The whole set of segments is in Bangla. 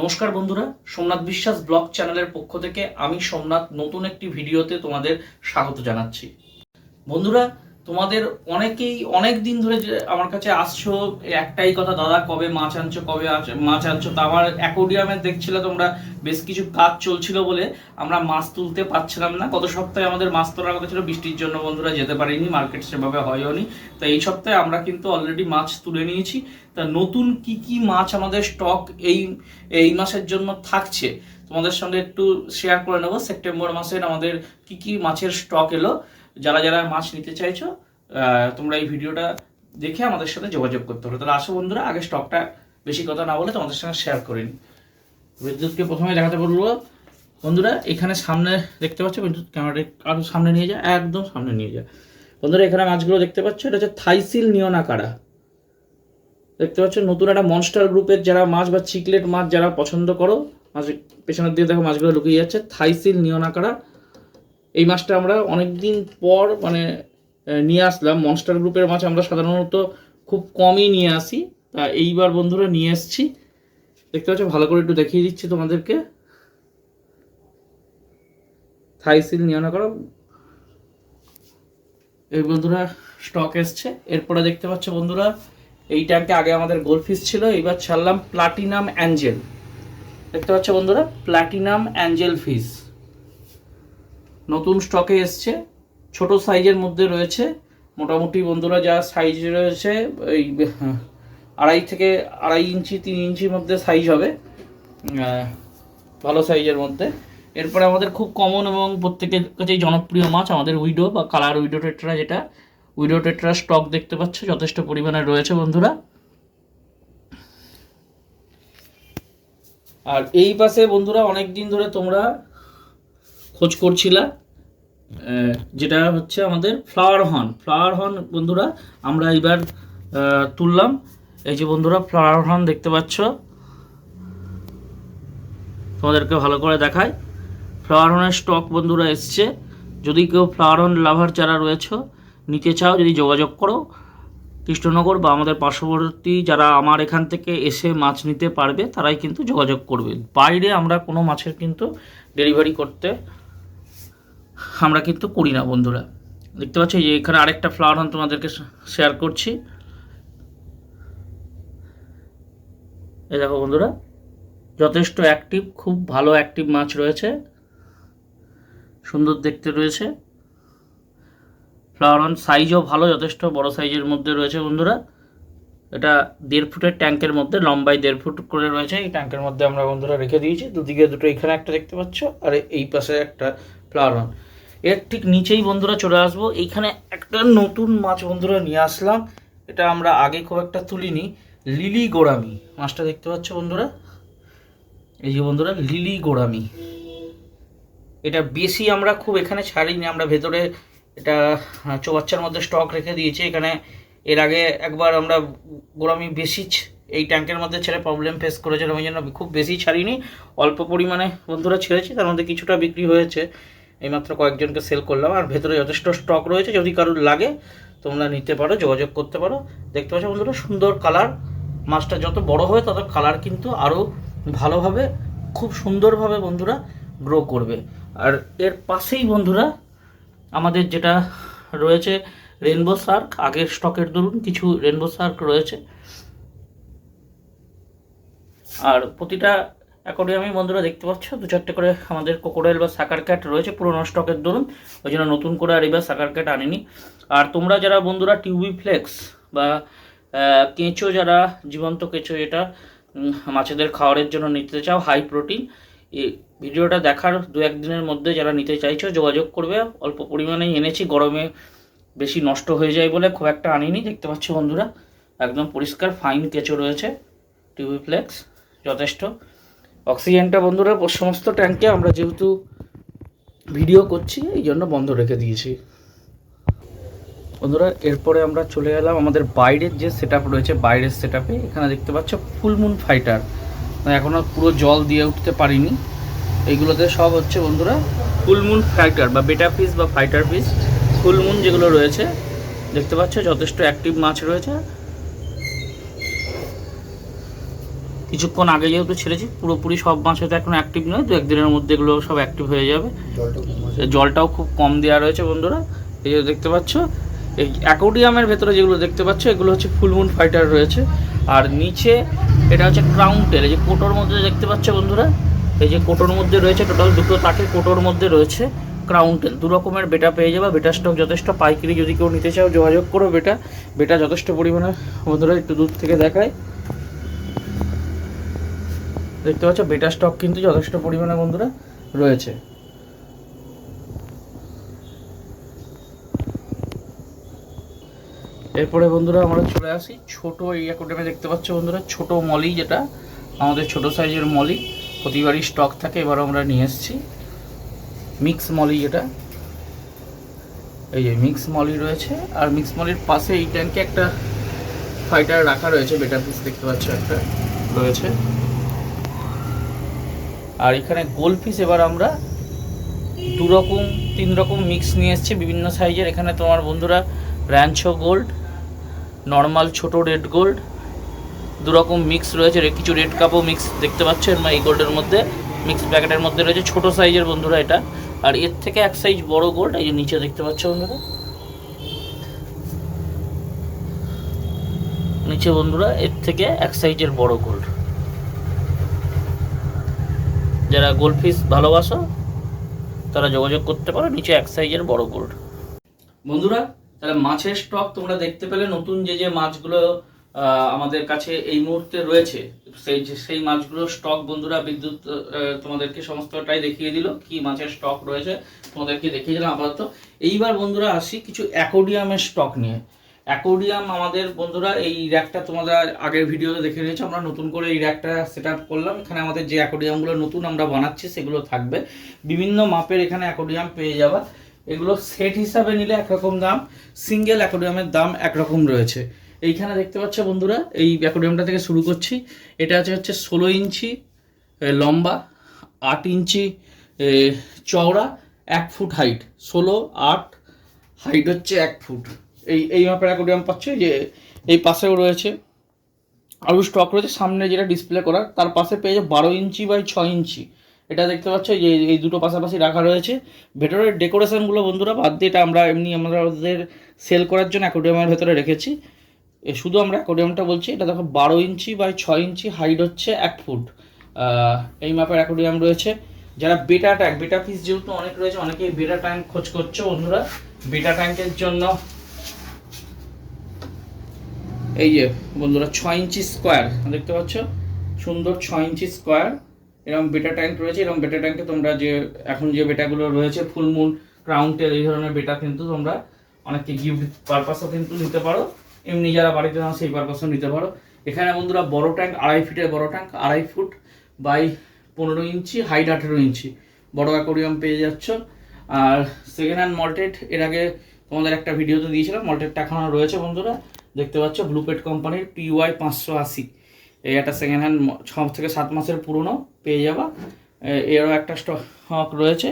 নমস্কার বন্ধুরা, সোমনাথ বিশ্বাস ব্লগ চ্যানেলের পক্ষ থেকে আমি সোমনাথ নতুন একটি ভিডিওতে তোমাদের স্বাগত জানাচ্ছি। বন্ধুরা তোমাদের অনেকেই অনেক দিন ধরে যে আমার কাছে আসছো একটাই কথা, দাদা, কবে মাছ আনছো, কবে মাছ আনছো? তা আমার অ্যাকোডিয়ামে দেখছিলে তোমরা বেশ কিছু কাজ চলছিল বলে আমরা মাছ তুলতে পারছিলাম না। গত সপ্তাহে আমাদের মাছ তোলার কথা ছিল, বৃষ্টির জন্য বন্ধুরা যেতে পারিনি, মার্কেট সেভাবে হয়ও নি। তো এই সপ্তাহে আমরা কিন্তু অলরেডি মাছ তুলে নিয়েছি। তা নতুন কি কি মাছ আমাদের স্টক এই এই মাসের জন্য থাকছে? তোমাদের সঙ্গে একটু শেয়ার করে নেব। সেপ্টেম্বর মাসের আমাদের কি কি মাছের স্টক এলো? যারা যারা মাছ নিতে চাইছো তোমরা এই ভিডিওটা দেখে আমাদের সাথে যোগাযোগ করতে হবে তাহলে আসো বন্ধুরা, আগে স্টকটা বেশি কথা না বলে তোমাদের সঙ্গে শেয়ার করে নিই। বিদ্যুৎকে প্রথমে দেখাতে বলব। বন্ধুরা, এখানে সামনে দেখতে পাচ্ছ, বিদ্যুৎ ক্যামেরাটা আরও সামনে নিয়ে যা একদম সামনে নিয়ে যা বন্ধুরা, এখানে মাছগুলো দেখতে পাচ্ছ, এটা হচ্ছে থাইসিল নিয়নাকারা দেখতে পাচ্ছ, নতুন একটা মনস্টার গ্রুপের যারা মাছ বা চিকলেট মাছ যারা পছন্দ করো, মাছ পেছনের দিকে দেখো মাছগুলো লুকিয়ে যাচ্ছে, থাইসিল নিয়নাকারা এই মাছটা আমরা অনেক দিন পর মানে নিয়ে আসলাম। মনস্টার গ্রুপের মাছ আমরা সাধারণত খুব কমই নিয়ে আসি। তা এইবার বন্ধুরা নিয়ে এসেছি। দেখতে পাচ্ছ, ভালো করে একটু দেখিয়ে দিচ্ছি তোমাদেরকে। থাইসিল নিয়ে না করো। এই বন্ধুরা স্টক এসছে। এরপরে দেখতে পাচ্ছ বন্ধুরা, এই ট্যাঙ্কে আগে আমাদের গোলফিস ছিল, এইবার ছাড়লাম প্লাটিনাম অ্যাঞ্জেল দেখতে পাচ্ছ বন্ধুরা প্লাটিনাম অ্যাঞ্জেল ফিস নতুন স্টকে এসছে। ছোট সাইজের মধ্যে রয়েছে। মোটামুটি বন্ধুরা, যা সাইজ রয়েছে, এই আড়াই থেকে আড়াই ইঞ্চি, তিন ইঞ্চির মধ্যে সাইজ হবে। ভালো সাইজের মধ্যে। এরপরে আমাদের খুব কমন এবং প্রত্যেকের কাছেই জনপ্রিয় মাছ আমাদের উইডো বা কালার উইডো টেট্রা যেটা। উইডো টেট্রা স্টক দেখতে পাচ্ছ, যথেষ্ট পরিমাণে রয়েছে বন্ধুরা। আর এই পাশে বন্ধুরা অনেক দিন ধরে তোমরা খোঁজ করছিলাম যেটা হচ্ছে আমাদের ফ্লাওয়ার হর্ন ফ্লাওয়ার হর্ন বন্ধুরা, আমরা এবার তুললাম। এই যে বন্ধুরা ফ্লাওয়ার হর্ন দেখতে পাচ্ছ? তোমাদেরকে ভালো করে দেখায় ফ্লাওয়ার হর্নের স্টক বন্ধুরা এসছে। যদি কেউ ফ্লাওয়ার হর্ন লাভার যারা রয়েছে, নিতে চাও, যদি যোগাযোগ করো, কৃষ্ণনগর বা আমাদের পার্শ্ববর্তী যারা আমার এখান থেকে এসে মাছ নিতে পারবে, তারাই কিন্তু যোগাযোগ করবে। বাইরে আমরা কোনো মাছের কিন্তু ডেলিভারি করতে আমরা কিন্তু করি না, বন্ধুরা। দেখতে পাচ্ছি যে এখানে আরেকটা ফ্লাওয়ার হর্ন তোমাদেরকে শেয়ার করছি। এই দেখো, বন্ধুরা, যথেষ্ট অ্যাক্টিভ খুব ভালো অ্যাক্টিভ মাছ রয়েছে। সুন্দর দেখতে রয়েছে। ফ্লাওয়ার অন সাইজও ভালো, যথেষ্ট বড় সাইজের মধ্যে রয়েছে, বন্ধুরা। এটা দেড় ফুটের ট্যাঙ্কের মধ্যে লম্বাই দেড় ফুট করে রয়েছে। এই ট্যাঙ্কের মধ্যে আমরা, বন্ধুরা, রেখে দিয়েছি। দুদিকে দুটো এখানে একটা দেখতে পাচ্ছ, আর এই পাশে একটা ফ্লাওয়ার অন এর ঠিক নিচেই বন্ধুরা চলে আসব। এইখানে একটা নতুন মাছ বন্ধুরা নিয়ে আসলাম। এটা আমরা আগে খুব একটা তুলিনি। Lily gourami. মাছটা দেখতে পাচ্ছ বন্ধুরা? এই যে বন্ধুরা, লিলি গোড়ামি। এটা বেশি আমরা খুব এখানে ছাড়িনি। আমরা ভেতরে এটা চৌবাচ্চার মধ্যে স্টক রেখে দিয়েছি। এখানে এর আগে একবার আমরা গোড়ামি বেশি এই ট্যাঙ্কের মধ্যে ছেড়ে প্রবলেম ফেস করেছিলাম। ওই জন্য খুব বেশি ছাড়িনি। অল্প পরিমাণে বন্ধুরা ছেড়েছি। তার মধ্যে কিছুটা বিক্রি হয়েছে। এইমাত্র কয়েকজনকে সেল করলাম, আর ভেতরে যথেষ্ট স্টক রয়েছে, যদি কারোর লাগে, তোমরা নিতে পারো, যোগাযোগ করতে পারো। দেখতে পাচ্ছ বন্ধুরা, সুন্দর কালার মাছটা যত বড় হবে তত কালার কিন্তু আরও ভালোভাবে, খুব সুন্দরভাবে বন্ধুরা গ্রো করবে। আর এর পাশেই বন্ধুরা, আমাদের যেটা রয়েছে রেনবো শার্ক আগের স্টকের দরুন কিছু রেনবো শার্ক রয়েছে। আর প্রতিটা অ্যাকোরিয়ামে বন্ধুরা, দেখতে পাচ্ছ? দু চারটে করে আমাদের কোকোডাইল বা সাকার ক্যাট রয়েছে, পুরোনো স্টকের দরুন। ওই জন্য নতুন করে আর এবার সাকার ক্যাট আনিনি। আর তোমরা যারা বন্ধুরা টিউবি ফ্লেক্স বা কেঁচো যারা, জীবন্ত কেঁচো এটা মাছেদের খাওয়ারের জন্য নিতে চাও হাই প্রোটিন এই ভিডিওটা দেখার দু একদিনের মধ্যে যারা নিতে চাইছো, যোগাযোগ করবে। অল্প পরিমাণেই এনেছি, গরমে বেশি নষ্ট হয়ে যায় বলে খুব একটা আনিনি। দেখতে পাচ্ছ বন্ধুরা, একদম পরিষ্কার ফাইন কেঁচো রয়েছে। টিউবি ফ্লেক্স যথেষ্ট। অক্সিজেনটা বন্ধুরা, সমস্ত ট্যাঙ্কে আমরা যেহেতু ভিডিও করছি, এই জন্য বন্ধ রেখে দিয়েছি। বন্ধুরা, এরপরে আমরা চলে এলাম আমাদের বাইরের যে সেট রয়েছে, বাইরের সেট এখানে দেখতে পাচ্ছ ফুলমুন ফাইটার এখনও পুরো জল দিয়ে উঠতে পারিনি। এইগুলোতে সব হচ্ছে বন্ধুরা ফুলমুন ফাইটার বা বেটা পিস বা ফাইটার পিস ফুলমুন যেগুলো রয়েছে, দেখতে পাচ্ছ যথেষ্ট অ্যাক্টিভ মাছ রয়েছে। কিছুক্ষণ আগে যেহেতু ছেড়েছি পুরোপুরি সব মাছ হয়তো এখন অ্যাক্টিভ নয় দু একদিনের মধ্যে এগুলো সব অ্যাক্টিভ হয়ে যাবে। জলটাও খুব কম দেওয়া রয়েছে বন্ধুরা এই যে দেখতে পাচ্ছ এই অ্যাকোডিয়ামের ভেতরে যেগুলো দেখতে পাচ্ছ এগুলো হচ্ছে ফুলমুন ফাইটার রয়েছে। আর নিচে এটা হচ্ছে ক্রাউন টেল এই যে কোটোর মধ্যে দেখতে পাচ্ছ বন্ধুরা এই যে কোটোর মধ্যে রয়েছে টোটাল দুটো তাকে কোটোর মধ্যে রয়েছে ক্রাউন টেল দু রকমের বেটা পেয়ে যাবে বেটা স্টক যথেষ্ট পাইকারি যদি কেউ নিতে চাও যোগাযোগ করো বেটা বেটা যথেষ্ট পরিমাণে বন্ধুরা একটু দূর থেকে দেখায়। দেখতে পাচ্ছ বেটা স্টক কিন্তু যথেষ্ট পরিমাণে বন্ধুরা রয়েছে। এরপরে বন্ধুরা আমরা চলে আসি ছোট এই অ্যাকোডামে দেখতে পাচ্ছ বন্ধুরা, ছোট মলি যেটা, আমাদের ছোট সাইজের মলি প্রতিবারই স্টক থাকে, এবার আমরা নিয়ে এসেছি। মিক্স মলি যেটা, এই যে মিক্স মলি রয়েছে। আর মিক্স মলির পাশে এই ট্যাঙ্কে একটা ফাইটার রাখা রয়েছে বেটার পিস দেখতে পাচ্ছ একটা, রয়েছে। আর এখানে গোল পিস এবার আমরা দু রকম তিন রকম মিক্স নিয়ে এসেছি, বিভিন্ন সাইজের এখানে তোমার বন্ধুরা র্যাঞ্চো গোল্ড নর্মাল ছোট রেড গোল্ড দু রকম মিক্স রয়েছে কিছু রেড কাপও মিক্স দেখতে পাচ্ছ। এর এই গোল্ডের মধ্যে মিক্স প্যাকেটের মধ্যে রয়েছে। ছোট সাইজের বন্ধুরা এটা। আর এর থেকে এক সাইজ বড় গোল্ড এই যে নিচে দেখতে পাচ্ছ বন্ধুরা। নিচে বন্ধুরা, এর থেকে এক সাইজের বড় গোল্ড যারা গোল্ড ফিস ভালোবাসো, তারা যোগাযোগ করতে পারো, নিচে এক সাইজের বড় গোল্ড বন্ধুরা তাহলে মাছের স্টক তোমরা দেখতে পেলে, নতুন যে যে মাছগুলো আমাদের কাছে এই মুহূর্তে রয়েছে, সেই সেই মাছগুলোর স্টক বন্ধুরা বিদ্যুৎ তোমাদেরকে সমস্তটাই দেখিয়ে দিল, কি মাছের স্টক রয়েছে, তোমাদেরকে দেখিয়ে দিলাম আপাতত। এইবার বন্ধুরা আসি কিছু অ্যাকোডিয়ামের স্টক নিয়ে। অ্যাকোডিয়াম আমাদের বন্ধুরা, এই র্যাকটা তোমরা আগের ভিডিওতে দেখে নিয়েছো, আমরা নতুন করে এই র্যাকটা সেট করলাম। এখানে আমাদের যে অ্যাকোডিয়ামগুলো নতুন আমরা বানাচ্ছি, সেগুলো থাকবে। বিভিন্ন মাপের এখানে অ্যাকোডিয়াম পেয়ে যাবা। এগুলো সেট হিসাবে নিলে একরকম দাম সিঙ্গেল অ্যাকোডিয়ামের দাম একরকম রয়েছে। এইখানে দেখতে পাচ্ছ বন্ধুরা, এই অ্যাকোডিয়ামটা থেকে শুরু করছি। এটা আছে হচ্ছে ষোলো ইঞ্চি লম্বা, আট ইঞ্চি চওড়া, এক ফুট হাইট ষোলো, আট হাইট হচ্ছে এক ফুট। এই এই মাপের অ্যাকোডিয়াম পাচ্ছ যে এই পাশেও রয়েছে। আরও স্টক রয়েছে, সামনে যেটা ডিসপ্লে করা তার পাশে পেয়ে বারো ইঞ্চি বাই ছ ইঞ্চি। এটা দেখতে পাচ্ছ যে, এই দুটো পাশাপাশি রাখা রয়েছে। ভেতরের ডেকোরেশনগুলো বন্ধুরা বাদ দিয়ে এটা আমরা এমনি আমাদের সেল করার জন্য অ্যাকোডিয়ামের ভেতরে রেখেছি। শুধু আমরা অ্যাকোডিয়ামটা বলছি, এটা দেখো বারো ইঞ্চি বাই ছ ইঞ্চি হাইট হচ্ছে এক ফুট। এই মাপের অ্যাকোডিয়াম রয়েছে। যারা বেটা ট্যাঙ্ক বেটা পিস যেহেতু অনেক রয়েছে, অনেকেই বেটা ট্যাঙ্ক খোঁজ করছে বন্ধুরা। বেটা ট্যাঙ্কের জন্য এই যে, বন্ধুরা, ছয় ইঞ্চি স্কোয়ার, দেখতে পাচ্ছ? সুন্দর ছয় ইঞ্চি স্কোয়ার এরকম বেটা ট্যাঙ্ক রয়েছে এরকম বেটা ট্যাঙ্কে তোমরা যে, এখন যে বেটাগুলো রয়েছে ফুলমুন ক্রাউন্টের এই ধরনের বেটা কিন্তু তোমরা অনেককে গিফট পারপাসও কিন্তু নিতে পারো। এমনি যারা বাড়িতে নাও সেই পারপাসও নিতে পারো। এখানে বন্ধুরা, বড় ট্যাঙ্ক আড়াই ফিটের বড় ট্যাঙ্ক আড়াই ফুট বাই পনেরো ইঞ্চি হাইট আঠেরো ইঞ্চি। বড় অ্যাকোরিয়াম পেয়ে যাচ্ছ। আর সেকেন্ড হ্যান্ড মল্টেড এর আগে তোমাদের একটা ভিডিওতে দিয়েছিলাম মল্টেডটা এখনও রয়েছে বন্ধুরা। দেখতে পাচ্ছ ব্লুপেট কোম্পানির পিওয়াই পাঁচশো আশি। এই একটা সেকেন্ড হ্যান্ড ছ থেকে সাত মাসের পুরনো পেয়ে যাবা। এরও একটা স্টক রয়েছে।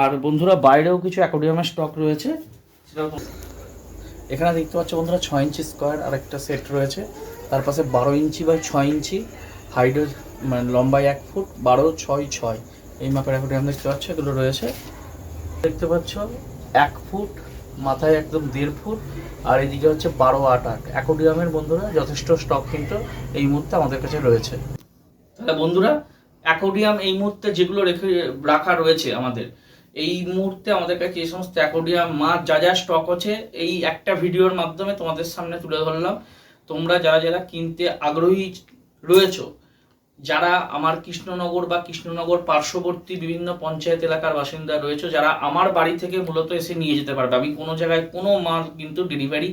আর বন্ধুরা, বাইরেও কিছু অ্যাকোডিয়ামের স্টক রয়েছে। এখানে দেখতে পাচ্ছ বন্ধুরা, ছয় ইঞ্চি স্কোয়ার আর একটা সেট রয়েছে। তার পাশে বারো ইঞ্চি বাই ছয় ইঞ্চি হাইট মানে লম্বায় এক ফুট, বারো ছয় ছয়। এই মাপের অ্যাকোডিয়াম দেখতে পাচ্ছ, এগুলো রয়েছে। দেখতে পাচ্ছ, এক ফুট মাথায় একদম দেড় ফুট, আর এদিকে হচ্ছে বারো আট আট। অ্যাকোডিয়ামের বন্ধুরা, যথেষ্ট স্টক কিন্তু এই মুহূর্তে আমাদের কাছে রয়েছে। তাহলে বন্ধুরা, অ্যাকোডিয়াম এই মুহূর্তে যেগুলো রেখে, রাখা রয়েছে আমাদের, এই মুহূর্তে আমাদের কাছে এই সমস্ত অ্যাকোডিয়াম, মাছ যা যা স্টক আছে, এই একটা ভিডিওর মাধ্যমে তোমাদের সামনে তুলে ধরলাম। তোমরা যারা যারা কিনতে আগ্রহী রয়েছো যারা আমার কৃষ্ণনগর বা কৃষ্ণনগর পার্শ্ববর্তী বিভিন্ন পঞ্চায়েত এলাকার বাসিন্দা রয়েছে, যারা আমার বাড়ি থেকে মূলত এসে নিয়ে যেতে পারবে। আমি কোনো জায়গায় কোনো মাল কিন্তু ডেলিভারি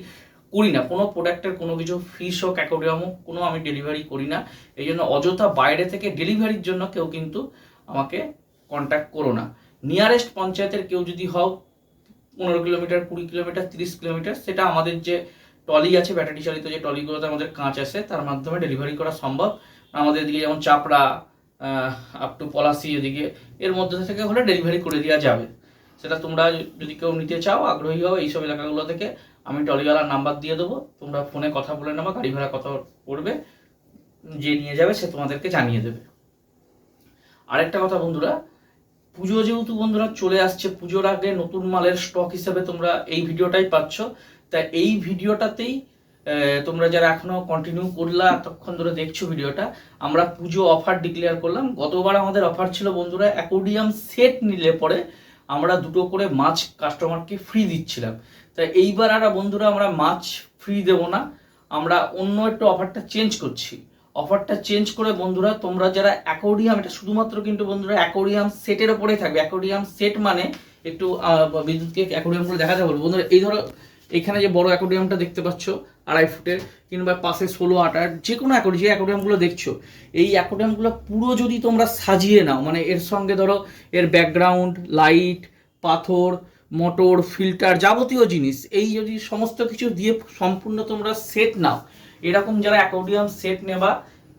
করি না। কোনো প্রোডাক্টের কোনো কিছু ফিস হোক অ্যাকোডিয়াম হোক, কোনো আমি ডেলিভারি করি না। এই জন্য অযথা বাইরে থেকে ডেলিভারির জন্য কেউ কিন্তু আমাকে কন্ট্যাক্ট করো না। নিয়ারেস্ট পঞ্চায়েতের কেউ যদি হও, পনেরো কিলোমিটার, কুড়ি কিলোমিটার, তিরিশ কিলোমিটার, সেটা আমাদের যে টলি আছে, ব্যাটারি চালিত যে টলিগুলোতে আমাদের কাঁচ আছে তার মাধ্যমে ডেলিভারি করা সম্ভব। আমাদের এদিকে যেমন চাপড়া আপ টু পলাশি এদিকে, এর মধ্যে থেকে হলে ডেলিভারি করে দেওয়া যাবে। সেটা তোমরা যদি কেউ নিতে চাও, আগ্রহী হও, এইসব এলাকাগুলো থেকে আমি টলিওয়ালার নাম্বার দিয়ে দেবো। তোমরা ফোনে কথা বলে নেবা গাড়ি ভাড়া কত পড়বে, যে নিয়ে যাবে সে তোমাদেরকে জানিয়ে দেবে। আরেকটা কথা বন্ধুরা, পুজো যেহেতু বন্ধুরা চলে আসছে, পুজোর আগে নতুন মালের স্টক হিসেবে তোমরা এই ভিডিওটাই পাচ্ছ। তা এই ভিডিওটাতেই তোমরা যারা এখনও কন্টিনিউ করলা, এতক্ষণ ধরে দেখছ ভিডিওটা, আমরা পুজো অফার ডিক্লেয়ার করলাম। গতবার আমাদের অফার ছিল, বন্ধুরা অ্যাকোডিয়াম সেট নিলে পরে আমরা দুটো করে মাছ কাস্টমারকে ফ্রি দিচ্ছিলাম। তা এইবার আর বন্ধুরা আমরা মাছ ফ্রি দেবো না, আমরা অন্য একটু অফারটা চেঞ্জ করছি। অফারটা চেঞ্জ করে বন্ধুরা, তোমরা যারা অ্যাকোডিয়াম এটা শুধুমাত্র কিন্তু বন্ধুরা অ্যাকোডিয়াম সেটের ওপরেই থাকবে। অ্যাকোডিয়াম সেট মানে একটু বিদ্যুৎকে অ্যাকোডিয়ামগুলো দেখাতে বলব। বন্ধুরা, এই ধরো, এখানে যে বড় অ্যাকোডিয়ামটা দেখতে পাচ্ছ আড়াই ফুটের কিংবা পাশে ষোলো আটার যে কোনো অ্যাকোডি যে অ্যাকোডিয়ামগুলো দেখছ, এই অ্যাকোডিয়ামগুলো পুরো যদি তোমরা সাজিয়ে নাও মানে এর সঙ্গে ধরো এর ব্যাকগ্রাউন্ড লাইট পাথর মোটর ফিল্টার যাবতীয় জিনিস, এই যদি সমস্ত কিছু দিয়ে সম্পূর্ণ তোমরা সেট নাও, এরকম যারা অ্যাকোডিয়াম সেট নেবা,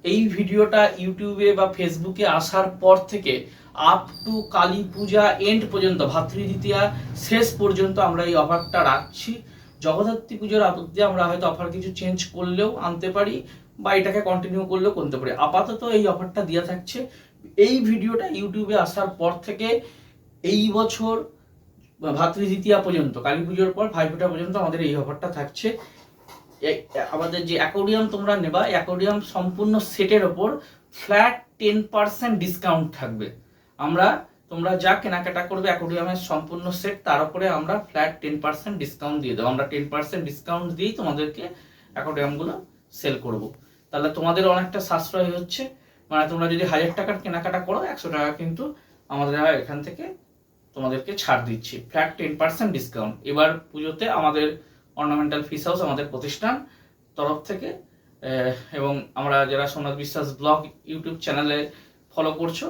এই ভিডিওটা ইউটিউবে বা ফেসবুকে আসার পর থেকে up to Kali Puja end পর্যন্ত, ভাতৃদ্বিতীয়া শেষ পর্যন্ত আমরা এই অফারটা রাখছি। জগদ্ধাত্রী পুজোর আপত্তি আমরা হয়তো অফার কিছু চেঞ্জ করলেও আনতে পারি বা এটাকে কন্টিনিউ করলেও করতে পারি। আপাতত এই অফারটা দেওয়া থাকছে। এই ভিডিওটা ইউটিউবে আসার পর থেকে এই বছর ভাতৃদ্বিতীয়া পর্যন্ত, কালী পুজোর পর ভাইফোঁটা পর্যন্ত আমাদের এই অফারটা থাকছে। আমাদের যে অ্যাকোডিয়াম তোমরা নেবা অ্যাকোডিয়াম সম্পূর্ণ সেটের ওপর ফ্ল্যাট টেন পার্সেন্ট ডিসকাউন্ট থাকবে। আমরা তোমরা যা কেনাকাটা করবে অ্যাকোডিয়ামের সম্পূর্ণ সেট, তার উপরে আমরা ফ্ল্যাট টেন পার্সেন্ট ডিসকাউন্ট দিয়ে দেবো। আমরা টেন পার্সেন্ট ডিসকাউন্ট দিয়েই তোমাদেরকে অ্যাকোডিয়ামগুলো সেল করব। তাহলে তোমাদের অনেকটা সাশ্রয় হচ্ছে। মানে তোমরা যদি হাজার টাকার কেনাকাটা করো, একশো টাকা কিন্তু আমাদের এখান থেকে তোমাদেরকে ছাড় দিচ্ছি। ফ্ল্যাট টেন পার্সেন্ট ডিসকাউন্ট এবার পুজোতে আমাদের অর্নামেন্টাল ফিস হাউস আমাদের প্রতিষ্ঠান তরফ থেকে এবং আমরা যারা সোমনাথ বিশ্বাস ব্লগ ইউটিউব চ্যানেলে ফলো করছ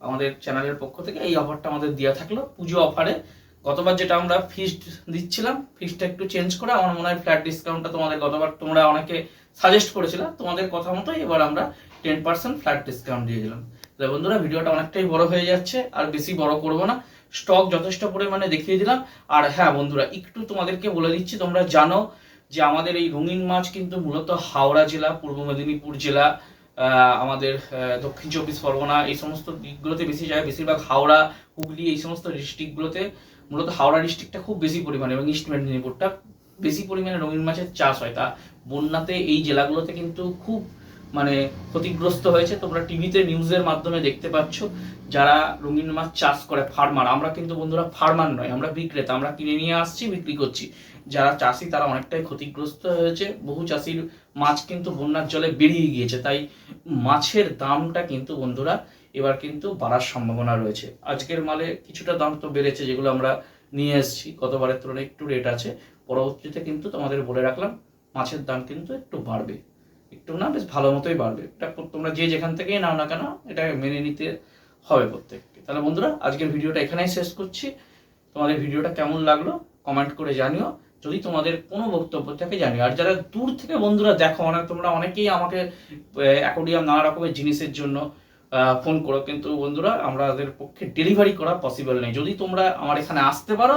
আমাদের চ্যানেলের পক্ষ থেকে এই অফারটা আমাদের দেওয়া থাকল। পুজো অফারে গতবার যেটা আমরা ফিস্ট দিচ্ছিলাম ফিস্টটা একটু চেঞ্জ করে আমার মনে হয় ফ্ল্যাট ডিসকাউন্টটা তোমাদের গতবার তোমরা অনেকে সাজেস্ট করেছিল, তোমাদের কথা মতো এবার আমরা টেন পার্সেন্ট ফ্ল্যাট ডিসকাউন্ট দিয়ে দিলাম। তাহলে বন্ধুরা, ভিডিওটা অনেকটাই বড় হয়ে যাচ্ছে, আর বেশি বড় করব না। স্টক যথেষ্ট পরিমাণে দেখিয়ে দিলাম। আর হ্যাঁ বন্ধুরা, একটু তোমাদেরকে বলে দিচ্ছি, তোমরা জানো যে আমাদের এই রঙিন মাছ কিন্তু মূলত হাওড়া জেলা, পূর্ব মেদিনীপুর জেলা আমাদের দক্ষিণ চব্বিশ পরগনা, এই সমস্ত দিকগুলোতে বেশি যায়। বেশিরভাগ হাওড়া, হুগলি, এই সমস্ত ডিস্ট্রিক্টগুলোতে মূলত হাওড়া ডিস্ট্রিক্টটা খুব বেশি পরিমাণে এবং ইস্ট মেদিনীপুরটা বেশি পরিমাণে রঙিন মাছের চাষ হয়। তা বন্যাতে এই জেলাগুলোতে কিন্তু খুব মানে ক্ষতিগ্রস্ত হয়েছে। তোমরা টিভিতে নিউজের মাধ্যমে দেখতে পাচ্ছ যারা রঙিন মাছ চাষ করে ফার্মার আমরা কিন্তু বন্ধুরা ফার্মার নয়, আমরা বিক্রেতা। আমরা কিনে নিয়ে আসছি, বিক্রি করছি। যারা চাষি, তারা অনেকটাই ক্ষতিগ্রস্ত হয়েছে। বহু চাষির মাছ কিন্তু বন্যার জলে বেরিয়ে গিয়েছে। তাই মাছের দামটা কিন্তু বন্ধুরা এবার কিন্তু বাড়ার সম্ভাবনা রয়েছে। আজকের মালে কিছুটা দাম তো বেড়েছে, যেগুলো আমরা নিয়ে এসেছি। গতবারের তুলনায় একটু রেট আছে। পরবর্তীতে কিন্তু তোমাদের বলে রাখলাম, মাছের দাম কিন্তু একটু বাড়বে। একটু না, বেশ ভালো মতোই বাড়বে। এটা তোমরা যে যেখান থেকেই নাও না কেন, এটা মেনে নিতে হবে প্রত্যেককে। তাহলে বন্ধুরা, আজকের ভিডিওটা এখানেই শেষ করছি। তোমাদের ভিডিওটা কেমন লাগল কমেন্ট করে জানিও। যদি তোমাদের কোনো বক্তব্য থাকে জানি। আর যারা দূর থেকে বন্ধুরা দেখো, অনেক তোমরা অনেকেই আমাকে অ্যাকোডিয়াম নানা রকমের জিনিসের জন্য ফোন করো। কিন্তু বন্ধুরা, আমাদের পক্ষে ডেলিভারি করা পসিবল নেই। যদি তোমরা আমার এখানে আসতে পারো,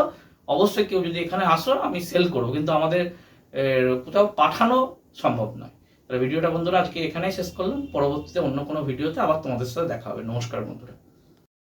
অবশ্যই কেউ যদি এখানে আসো, আমি সেল করব। কিন্তু আমাদের কোথাও পাঠানো সম্ভব নয়। তাহলে ভিডিওটা বন্ধুরা আজকে এখানেই শেষ করলাম। পরবর্তীতে অন্য কোনো ভিডিওতে আবার তোমাদের সাথে দেখা হবে। নমস্কার বন্ধুরা।